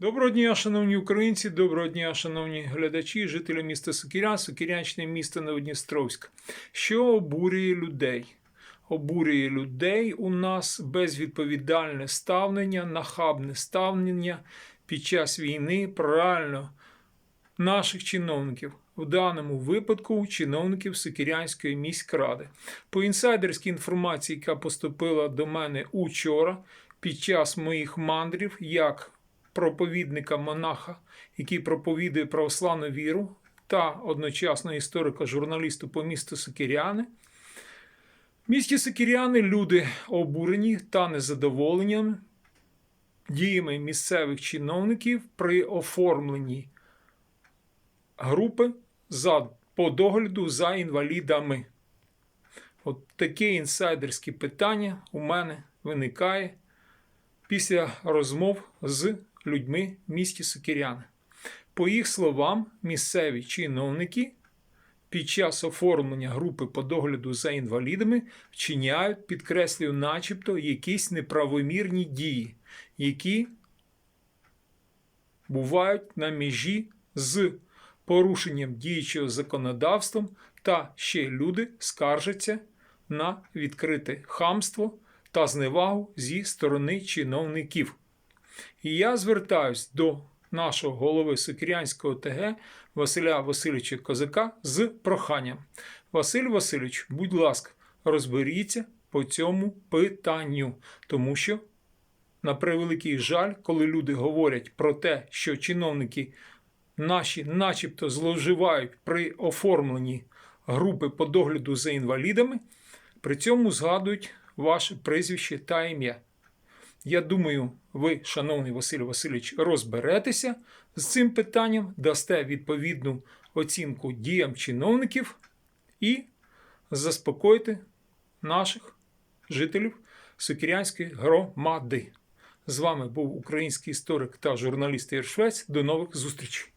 Доброго дня, шановні українці, доброго дня, шановні глядачі, жителі міста Сокірян, Сокірянщини міста Новодністровськ. Що обурює людей? Обурює людей у нас безвідповідальне ставлення, нахабне ставлення під час війни, правильно, наших чиновників. В даному випадку чиновників Сокірянської міськради. По інсайдерській інформації, яка поступила до мене учора під час моїх мандрів, як проповідника монаха, який проповідує православну віру, та одночасно історика журналісту по місту Сокіряни. В місті Сокіряни люди обурені та незадоволені діями місцевих чиновників при оформленні групи за, по догляду за інвалідами. От таке інсайдерське питання у мене виникає після розмов з людьми місті Сокіряни. По їх словам, місцеві чиновники під час оформлення групи по догляду за інвалідами вчиняють, підкреслюю, начебто якісь неправомірні дії, які бувають на межі з порушенням діючого законодавством, та ще люди скаржаться на відкрите хамство та зневагу зі сторони чиновників. І я звертаюсь до нашого голови Сокірянського ТГ Василя Васильовича Козака з проханням. Василь Васильович, будь ласка, розберіться по цьому питанню, тому що, на превеликий жаль, коли люди говорять про те, що чиновники наші, начебто, зловживають при оформленні групи по догляду за інвалідами, при цьому згадують ваше прізвище та ім'я. Я думаю, ви, шановний Василь Васильович, розберетеся з цим питанням, дасте відповідну оцінку діям чиновників і заспокойте наших жителів Сокірянської громади. З вами був український історик та журналіст Єршвець. До нових зустрічей!